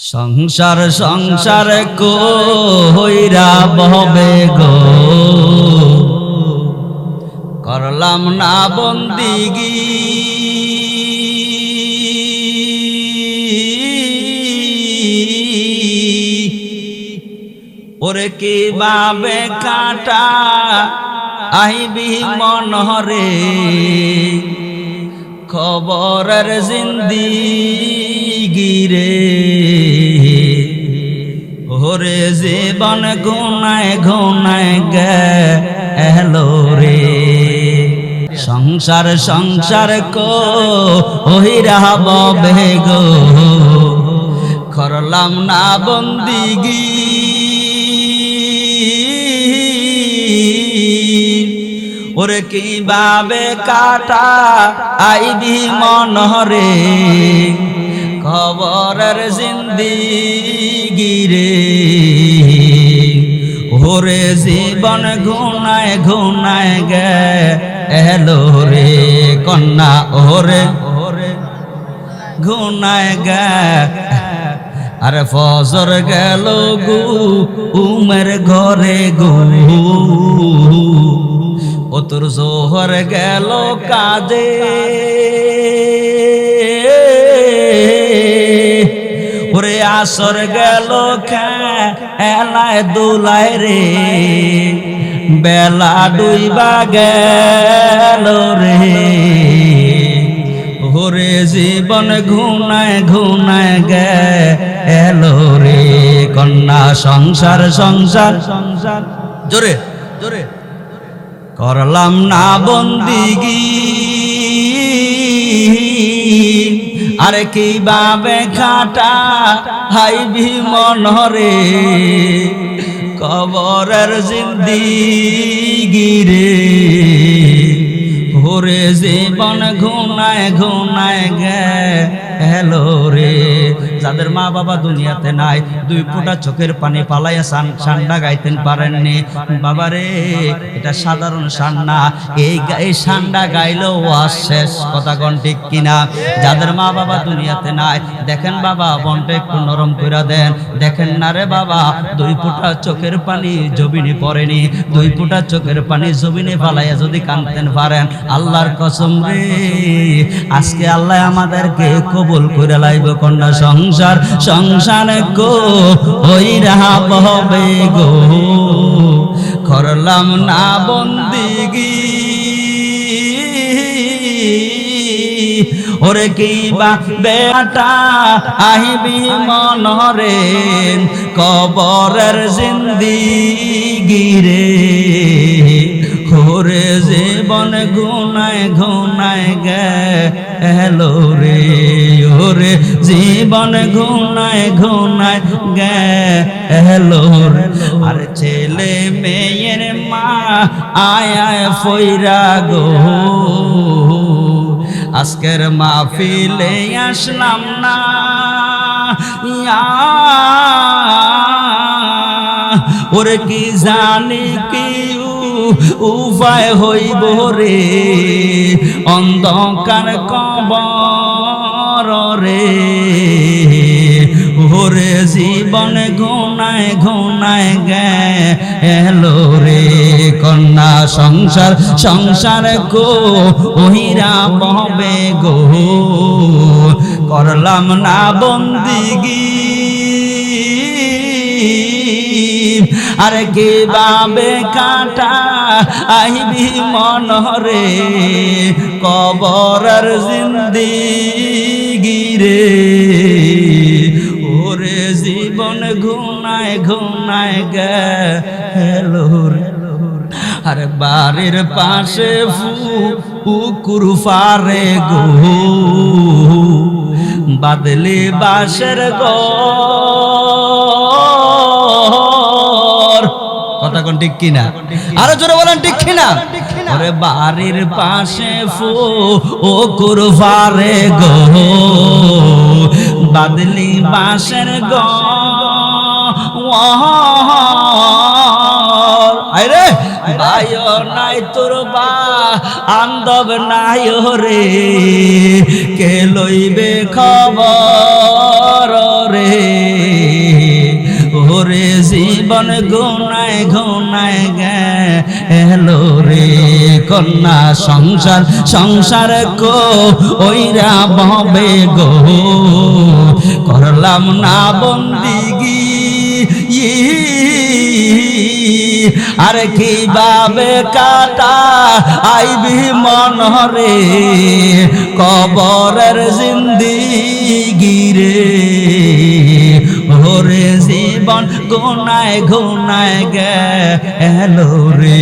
সংসার সংসার কইরা ববে গো। করলাম না বন্দিগি। ওরে কি বাবে কাটা আইবি মনহরে খবরের জিন্দিগি রে। ওরে জীবন গুনায় গুনায় গেলো রে। সংসার সংসার কো ওহিরা ববে গো করলাম না বন্দিগি। ওরে কীভাবে কাটা আইবি মনরে খবরের জিন্দিগি রে ওরে জীবন ঘুনায় ঘুনায় গে এলো রে কন্যা, ওরে ঘুনায় গে। আরে ফজর গেল গু, উমের ঘরে গু। ও জোহর গেল কাজে। ওরে আসর গেল খেলায় দোলায় রে। বেলা ডুইবা গেল রে। ওরে জীবন ঘুনায় ঘুনায় গে এলো রে। কন্যা সংসার সংসার সংসার। জোরে জোরে। করলাম না বন্দিগি। আরে কীভাবে খাটা হাইবি মনরে কবরের জিন্দিগি রে। ওরে জীবন ঘুনায় ঘুনায় গে হ্যালো রে। যাদের মা বাবা দুনিয়াতে নাই, দুই ফোঁটা চোখের পানি পালাইয়া সান সান্ডা গাইতেন পারেননি। বাবা রে এটা সাধারণ সান্না এই এই সান্ডা গাইলেও ওয়াজ শেষ, কথা কোন ঠিক কিনা? যাদের মা বাবা দুনিয়াতে নাই, দেখেন বাবা, বনটা একটু নরম করে দেন। দেখেন না রে বাবা, দুই ফোঁটা চোখের পানি জবিনি পড়েনি। দুই ফোঁটা চোখের পানি জবিনে পালাইয়া যদি কানতেন পারেন। আল্লাহর কসম রে, আজকে আল্লাহ আমাদেরকে কবুল করে লাইব কন্যা সংসার সংসার গো ওই রাহা বহবে গো। করলাম না বন্দিগি। ওরে কি বা বেটা আহিবি মনরে, কবরের জিন্দিগি রে ওরে জীবন গুনায় গুনায় গেলো রে, ওরে জীবন গুনায় গুনায় গেলো রে। আর ছেলে মেয়ের মা আয় ফইরা গো। আজকের মাহফিলে আসলাম না, ইয়া। ওরে কি জানি কি উপায় হইব রে। অন্ধকার কবর রে। ওরে জীবন ঘুনায় ঘুনায় গেলো রে। কন্যা সংসার সংসার গো ওহিরা ববে গো। করলাম না বন্দিগি। আরে কে বাবে কাটা আইবি মনরে কবরের জিন্দিগি রে। ওরে জীবন ঘুনায় ঘুনায় গেলো আরে বাড়ির পাশে পুকুর ফারে গো। বাদলে বাসের গর ঠিক কিনা? আরও জোরে বলেন, ঠিক কিনা? ওরে বাড়ির পাশে ফু, ও কুরফারে গো, বাদলি বাসের গর আরে ভাইও নাই তোর বা আন্দব নাই রে কে লইবে খবর জীবন গুনায় গুনায় গেলো রে কন্যা, সংসার সংসার কো ওইরা ববে গো। করলাম না বন্দিগি। আর কীভাবে কাটা, আইবি মনরে কবরের জিন্দিগি রে। ওরে জীবন গোনায় গোনায় গেল রে